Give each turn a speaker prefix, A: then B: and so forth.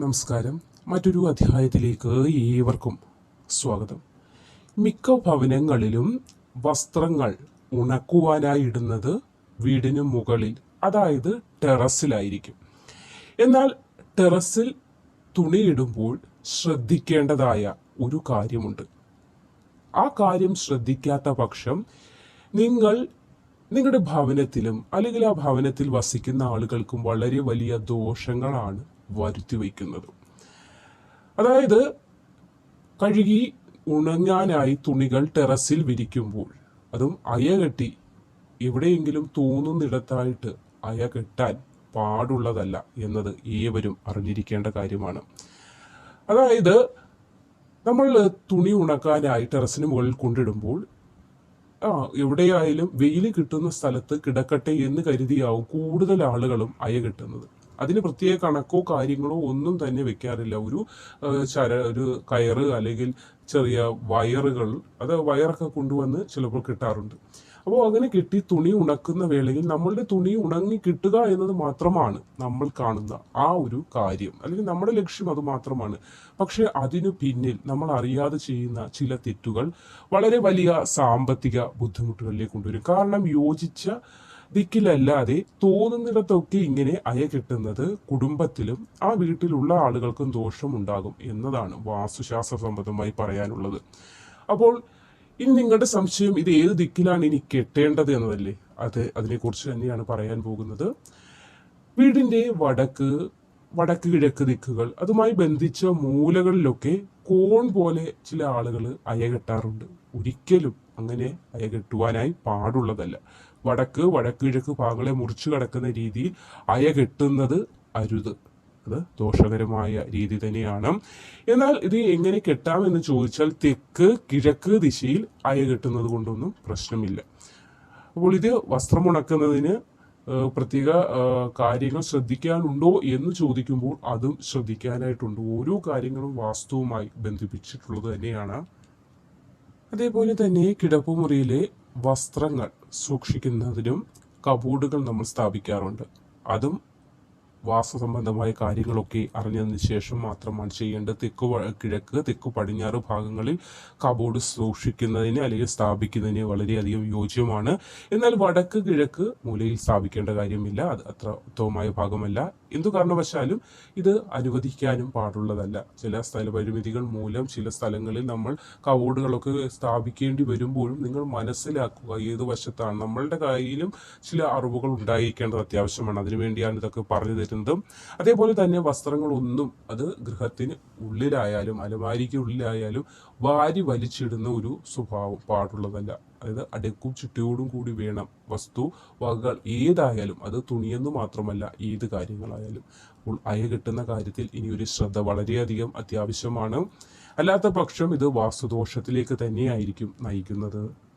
A: നമസ്കാരം. മറ്റൊരു അധ്യായത്തിലേക്ക് ഏവർക്കും സ്വാഗതം. മിക്ക ഭവനങ്ങളിലും വസ്ത്രങ്ങൾ ഉണക്കുവാനായി ഇടുന്നത് വീടിന് മുകളിൽ അതായത് ടെറസിലായിരിക്കും. എന്നാൽ ടെറസിൽ തുണിയിടുമ്പോൾ ശ്രദ്ധിക്കേണ്ടതായ ഒരു കാര്യമുണ്ട്. ആ കാര്യം ശ്രദ്ധിക്കാത്ത പക്ഷം നിങ്ങൾ നിങ്ങളുടെ ഭവനത്തിലും അല്ലെങ്കിൽ ആ ഭവനത്തിൽ വസിക്കുന്ന ആളുകൾക്കും വളരെ വലിയ ദോഷങ്ങളാണ് വരുത്തി വയ്ക്കുന്നത് അതായത് കഴുകി ഉണങ്ങാനായി തുണികൾ ടെറസിൽ വിരിക്കുമ്പോൾ അതും അയ കെട്ടി എവിടെയെങ്കിലും തോന്നുന്നിടത്തായിട്ട് അയ കെട്ടാൻ പാടുള്ളതല്ല എന്നത് ഏവരും അറിഞ്ഞിരിക്കേണ്ട കാര്യമാണ്. അതായത് നമ്മൾ തുണി ഉണക്കാനായി ടെറസിന് മുകളിൽ കൊണ്ടിടുമ്പോൾ ആ എവിടെയായാലും വെയിൽ കിട്ടുന്ന സ്ഥലത്ത് കിടക്കട്ടെ എന്ന് കരുതിയാവും കൂടുതൽ ആളുകളും അയ കിട്ടുന്നത്. അതിന് പ്രത്യേക കണക്കോ കാര്യങ്ങളോ ഒന്നും തന്നെ വെക്കാറില്ല. ഒരു ചര ഒരു കയറ് അല്ലെങ്കിൽ ചെറിയ വയറുകൾ അത് വയറൊക്കെ കൊണ്ടുവന്ന് ചിലപ്പോൾ കിട്ടാറുണ്ട്. അപ്പോൾ അങ്ങനെ കിട്ടി തുണി ഉണക്കുന്ന വേളയിൽ നമ്മളുടെ തുണി ഉണങ്ങി കിട്ടുക എന്നത് മാത്രമാണ് നമ്മൾ കാണുന്ന ആ ഒരു കാര്യം. അല്ലെങ്കിൽ നമ്മുടെ ലക്ഷ്യം അത് മാത്രമാണ്. പക്ഷെ അതിനു പിന്നിൽ നമ്മൾ അറിയാതെ ചെയ്യുന്ന ചില തെറ്റുകൾ വളരെ വലിയ സാമ്പത്തിക ബുദ്ധിമുട്ടുകളിലേക്ക് കൊണ്ടുവരും. കാരണം യോജിച്ച ദിക്കിലല്ലാതെ തോന്നുന്നിടത്തൊക്കെ ഇങ്ങനെ അയ കിട്ടുന്നത് കുടുംബത്തിലും ആ വീട്ടിലുള്ള ആളുകൾക്കും ദോഷമുണ്ടാകും എന്നതാണ് വാസ്തുശാസ്ത്ര സംബന്ധമായി പറയാനുള്ളത്. അപ്പോൾ ഇനി നിങ്ങളുടെ സംശയം ഇത് ഏത് ദിക്കിലാണ് ഇനി കെട്ടേണ്ടത് എന്നതല്ലേ? അത് അതിനെക്കുറിച്ച് തന്നെയാണ് പറയാൻ പോകുന്നത്. വീടിന്റെ വടക്ക് വടക്ക് കിഴക്ക് ദിക്കുകൾ അതുമായി ബന്ധിച്ച മൂലകളിലൊക്കെ കോൺ പോലെ ചില ആളുകൾ അയ കെട്ടാറുണ്ട്. ഒരിക്കലും അങ്ങനെ അയകെട്ടുവാനായി പാടുള്ളതല്ല. വടക്ക് വടക്ക് കിഴക്ക് ഭാഗങ്ങളെ മുറിച്ചു കടക്കുന്ന രീതിയിൽ അയകെട്ടുന്നത് അരുത്. അത് ദോഷകരമായ രീതി തന്നെയാണ്. എന്നാൽ ഇത് എങ്ങനെ കെട്ടാമെന്ന് ചോദിച്ചാൽ തെക്ക് കിഴക്ക് ദിശയിൽ അയ കെട്ടുന്നത് കൊണ്ടൊന്നും പ്രശ്നമില്ല. അപ്പോൾ ഇത് വസ്ത്രം ഉണക്കുന്നതിന് പ്രത്യേക കാര്യങ്ങൾ ശ്രദ്ധിക്കാനുണ്ടോ എന്ന് ചോദിക്കുമ്പോൾ അതും ശ്രദ്ധിക്കാനായിട്ടുണ്ട്. ഓരോ കാര്യങ്ങളും വാസ്തുവുമായി ബന്ധിപ്പിച്ചിട്ടുള്ളത് തന്നെയാണ്. അതേപോലെ തന്നെ കിടപ്പുമുറിയിലെ വസ്ത്രങ്ങൾ സൂക്ഷിക്കുന്നതിനും കബോർഡുകൾ നമ്മൾ സ്ഥാപിക്കാറുണ്ട്. അതും വാസ്തു സംബന്ധമായ കാര്യങ്ങളൊക്കെ അറിഞ്ഞതിന് ശേഷം മാത്രമാണ് ചെയ്യേണ്ടത്. തെക്ക് കിഴക്ക് തെക്ക് പടിഞ്ഞാറ് ഭാഗങ്ങളിൽ കബോർഡ് സൂക്ഷിക്കുന്നതിന് അല്ലെങ്കിൽ സ്ഥാപിക്കുന്നതിന് വളരെയധികം യോജ്യമാണ്. എന്നാൽ വടക്ക് കിഴക്ക് മൂലയിൽ സ്ഥാപിക്കേണ്ട കാര്യമില്ല. അത് അത്ര ഉത്തമമായ ഭാഗമല്ല. എന്തു കാരണവശാലും ഇത് അനുവദിക്കാനും പാടുള്ളതല്ല. ചില സ്ഥല പരിമിതികൾ മൂലം ചില സ്ഥലങ്ങളിൽ നമ്മൾ കബോർഡുകളൊക്കെ സ്ഥാപിക്കേണ്ടി വരുമ്പോഴും നിങ്ങൾ മനസ്സിലാക്കുക ഏത് വശത്താണ്. നമ്മളുടെ കയ്യിലും ചില അറിവുകൾ ഉണ്ടായിരിക്കേണ്ടത് അത്യാവശ്യമാണ്. അതിനുവേണ്ടിയാണ് ഇതൊക്കെ പറഞ്ഞു തരുന്നത് അതേപോലെ തന്നെ വസ്ത്രങ്ങളൊന്നും അത് ഗൃഹത്തിന് ഉള്ളിലായാലും അലമാരിക്ക് ഉള്ളിലായാലും വാരി വലിച്ചിടുന്ന ഒരു സ്വഭാവം പാടുള്ളതല്ല. അതായത് അടുക്കും ചുറ്റിയോടും കൂടി വേണം വസ്തു വകകൾ ഏതായാലും അത് തുണിയെന്ന് മാത്രമല്ല ഏത് കാര്യങ്ങളായാലും. അപ്പോൾ അയ കിട്ടുന്ന കാര്യത്തിൽ ഇനി ഒരു ശ്രദ്ധ വളരെയധികം അത്യാവശ്യമാണ്. അല്ലാത്ത പക്ഷം ഇത് വാസ്തുദോഷത്തിലേക്ക് തന്നെയായിരിക്കും നയിക്കുന്നത്.